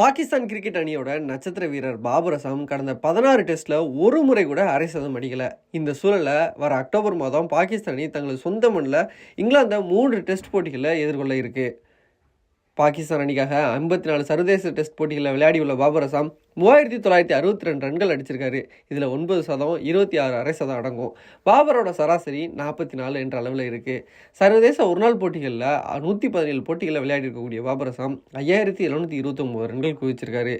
Pakistan cricket அணியோட நட்சத்திர வீரர் பாபர் அசாம் கடந்த பதினாறு டெஸ்ட்ல ஒரு முறை கூட அரை சதம் அடிக்கல. இந்த சூழல்ல வர அக்டோபர் மாதம் பாகிஸ்தான் அணி தங்களது சொந்த மண்ணில் இங்கிலாந்தை மூன்று டெஸ்ட் போட்டிகளை எதிர்கொள்ள இருக்கு. பாகிஸ்தான் அணிக்காக ஐம்பத்தி நாலு சர்வதேச டெஸ்ட் போட்டிகளில் விளையாடியுள்ள பாபர் அசாம் மூவாயிரத்தி தொள்ளாயிரத்தி அறுபத்தி ரெண்டு ரன்கள் அடிச்சிருக்காரு. இதில் ஒன்பது சதம் இருபத்தி ஆறு அரை சதம் அடங்கும். பாபரோட சராசரி நாற்பத்தி நாலு என்ற அளவில் இருக்குது சர்வதேச ஒருநாள் போட்டிகளில் நூற்றி பதினேழு போட்டிகளில் விளையாடி இருக்கக்கூடிய பாபர் அசாம் ஐயாயிரத்தி எழுநூற்றி இருபத்தொம்போது ரன்கள் குவிச்சிருக்காரு.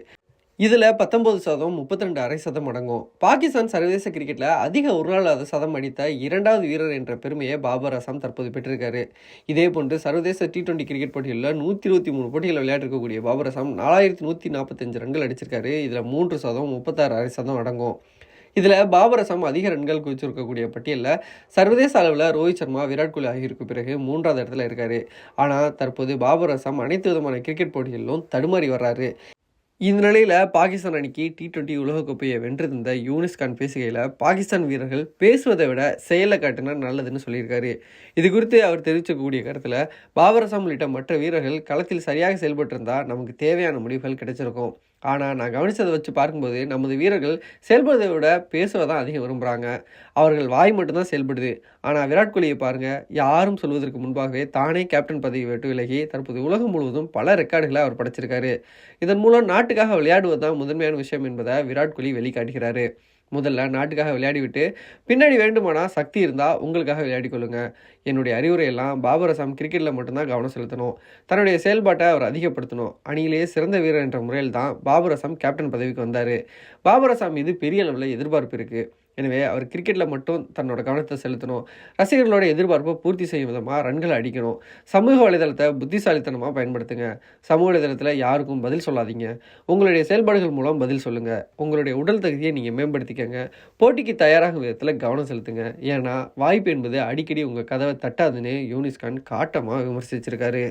இதில் பத்தொன்பது சதம் முப்பத்தி ரெண்டு அரை சதம் அடங்கும். பாகிஸ்தான் சர்வதேச கிரிக்கெட்டில் அதிக உருளாத சதம் அடித்த இரண்டாவது வீரர் என்ற பெருமையை பாபர் அசாம் தற்போது பெற்றிருக்காரு. இதே போன்று சர்வதேச டி டுவெண்ட்டி கிரிக்கெட் போட்டிகளில் நூற்றி இருபத்தி மூணு போட்டிகளில் விளையாடிருக்கக்கூடிய பாபர் அசாம் நாலாயிரத்தி நூற்றி நாற்பத்தஞ்சு ரன்கள் அடிச்சிருக்காரு. இதில் மூன்று சதம் முப்பத்தாறு அரை சதம் அடங்கும். இதில் பாபர் அசாம் அதிக ரன்கள் குவிச்சிருக்கக்கூடிய பட்டியலில் சர்வதேச அளவில் ரோஹித் சர்மா விராட் கோலி ஆகியிருக்கு பிறகு மூன்றாவது இடத்துல இருக்காரு. ஆனால் தற்போது பாபர் அசாம் அனைத்து விதமான கிரிக்கெட் போட்டிகளிலும் தடுமாறி வர்றாரு. இந்த நிலையில் பாகிஸ்தான் அணிக்கு டி டுவெண்ட்டி உலகக்கோப்பையை வென்றிருந்த யூனிஸ் கான் பேசுகையில் பாகிஸ்தான் வீரர்கள் பேசுவதை விட செயலை காட்டினா நல்லதுன்னு சொல்லியிருக்காரு. இது குறித்து அவர் தெரிவிக்கக்கூடிய கருத்தில் பாபர் அசாம் உள்ளிட்ட மற்ற வீரர்கள் களத்தில் சரியாக செயல்பட்டிருந்தால் நமக்கு தேவையான முடிவுகள் கிடைச்சிருக்கும். ஆனால் நான் கவனித்ததை வச்சு பார்க்கும்போது நமது வீரர்கள் செயல்படுவதை விட பேசுவதான் அதிகம் விரும்புகிறாங்க அவர்கள் வாய் மட்டும்தான் செயல்படுது. ஆனால் விராட் கோலியை பாருங்கள் யாரும் சொல்வதற்கு முன்பாகவே தானே கேப்டன் பதவி விட்டு விலகி தற்போது உலகம் முழுவதும் பல ரெக்கார்டுகளை அவர் படைச்சிருக்காரு. இதன் மூலம் நாட்டுக்காக விளையாடுவது தான் முதன்மையான விஷயம் என்பதை விராட் கோலி வெளிக்காட்டுகிறாரு. முதல்ல நாட்டுக்காக விளையாடிவிட்டு பின்னாடி வேண்டுமானா சக்தி இருந்தால் உங்களுக்காக விளையாடி கொள்ளுங்க. என்னுடைய அறிவுரையெல்லாம் பாபர் அசாம் கிரிக்கெட்டில் மட்டும்தான் கவனம் செலுத்தணும். தன்னுடைய செயல்பாட்டை அவர் அதிகப்படுத்தணும். அணியிலேயே சிறந்த வீரர் என்ற முறையில் தான் பாபர் அசாம் கேப்டன் பதவிக்கு வந்தார். பாபர் அசாம் மீது பெரிய அளவில் எதிர்பார்ப்பு இருக்குது எனவே அவர் கிரிக்கெட்டில் மட்டும் தன்னோட கவனத்தை செலுத்தணும். ரசிகர்களோட எதிர்பார்ப்பை பூர்த்தி செய்யும் விதமாக ரன்களை அடிக்கணும். சமூக வலைதளத்தை புத்திசாலித்தனமாக பயன்படுத்துங்க. சமூக வலைதளத்தில் யாருக்கும் பதில் சொல்லாதீங்க. உங்களுடைய செயல்பாடுகள் மூலம் பதில் சொல்லுங்கள் உங்களுடைய உடல் தகுதியை நீங்கள் மேம்படுத்திக்கங்க. போட்டிக்கு தயாராகும் விதத்தில் கவனம் செலுத்துங்க. ஏன்னா வாய்ப்பு என்பது அடிக்கடி உங்கள் கதவை தட்டாதுன்னு யூனிஸ்கான் காட்டமாக விமர்சிச்சிருக்காரு.